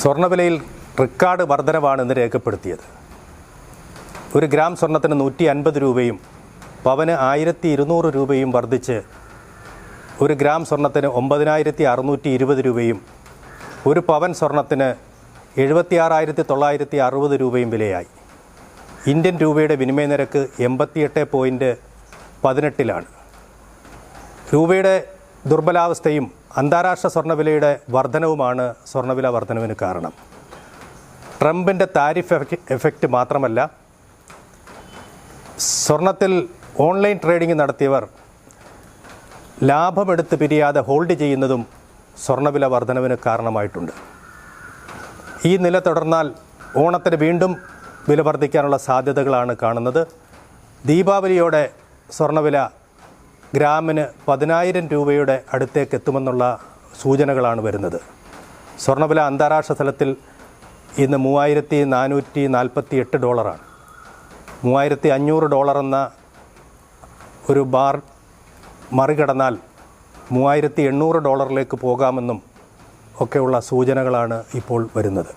സ്വർണവിലയിൽ record വർധനവാണ് ഇന്ന് രേഖപ്പെടുത്തിയത്. ഒരു ഗ്രാം സ്വർണത്തിന് നൂറ്റി അൻപത് രൂപയും പവന് ആയിരത്തി ഇരുന്നൂറ് രൂപയും വർദ്ധിച്ച് ഒരു ഗ്രാം സ്വർണത്തിന് ഒമ്പതിനായിരത്തി അറുന്നൂറ്റി ഇരുപത് രൂപയും ഒരു പവൻ സ്വർണത്തിന് എഴുപത്തിയാറായിരത്തി തൊള്ളായിരത്തി അറുപത് രൂപയും വിലയായി. ഇന്ത്യൻ രൂപയുടെ വിനിമയ നിരക്ക് എൺപത്തിയെട്ട് പോയിന്റ് പതിനെട്ടിലാണ്. രൂപയുടെ ദുർബലാവസ്ഥയും അന്താരാഷ്ട്ര സ്വർണവിലയുടെ വർധനവുമാണ് സ്വർണവില വർധനവിന് കാരണം. ട്രംപിന്റെ താരിഫ് എഫക്റ്റ് മാത്രമല്ല സ്വർണത്തിൽ ഓൺലൈൻ ട്രേഡിംഗ് നടത്തിയവർ ലാഭമെടുത്ത് പിരിയാതെ ഹോൾഡ് ചെയ്യുന്നതും സ്വർണവില വർധനവിന് കാരണമായിട്ടുണ്ട്. ഈ നില തുടർന്നാൽ ഓണത്തിന് വീണ്ടും വില വർദ്ധിക്കാനുള്ള സാധ്യതകളാണ് കാണുന്നത്. ദീപാവലിയോടെ സ്വർണവില ഗ്രാമിന് പതിനായിരം രൂപയുടെ അടുത്തേക്ക് എത്തുമെന്നുള്ള സൂചനകളാണ് വരുന്നത്. സ്വർണവില അന്താരാഷ്ട്ര തലത്തിൽ ഇന്ന് മൂവായിരത്തി നാനൂറ്റി നാൽപ്പത്തി എട്ട് ഡോളറാണ്. മൂവായിരത്തി അഞ്ഞൂറ് ഡോളർ എന്ന ഒരു ബാർ മറികടന്നാൽ മൂവായിരത്തി എണ്ണൂറ് ഡോളറിലേക്ക് പോകാമെന്നും ഒക്കെയുള്ള സൂചനകളാണ് ഇപ്പോൾ വരുന്നത്.